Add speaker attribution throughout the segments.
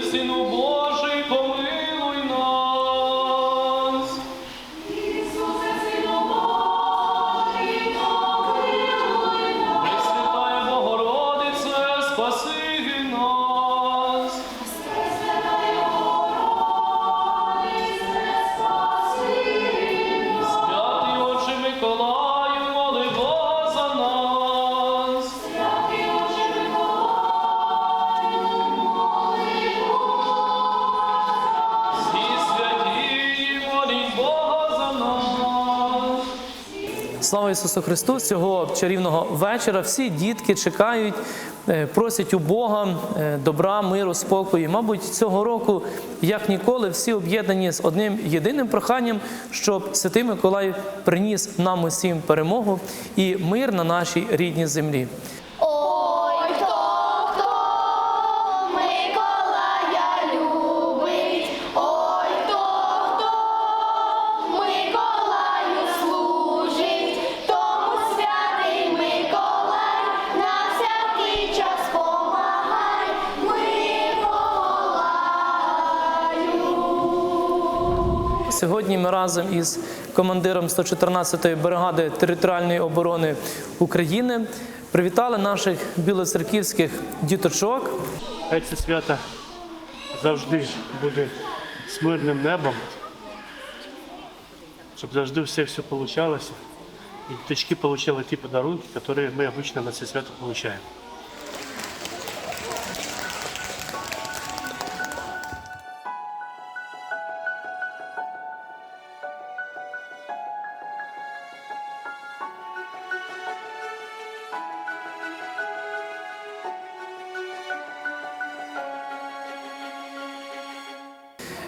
Speaker 1: se no bom Слава Ісусу Христу! Цього чарівного вечора всі дітки чекають, е, просять у Бога е, добра, миру, спокою. Мабуть, цього року, як ніколи, всі об'єднані з одним єдиним проханням, щоб Святий Миколай приніс нам усім перемогу і мир на нашій рідній землі. Сьогодні ми разом із командиром 114-ї бригади територіальної оборони України привітали наших білоцерківських діточок.
Speaker 2: Це свято завжди буде з мирним небом, щоб завжди все все получалося. І діточки отримали ті подарунки, які ми обычно на це свято получаємо.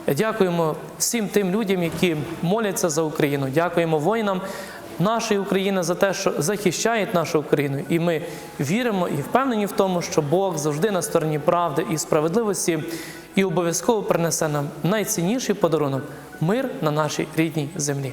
Speaker 1: Дякуємо всім тим людям, які моляться за Україну. Дякуємо воїнам нашої України за те, що захищають нашу Україну. І ми віримо і впевнені в тому, що Бог завжди на стороні правди і справедливості і обов'язково принесе нам найцінніший подарунок мир на нашій рідній землі.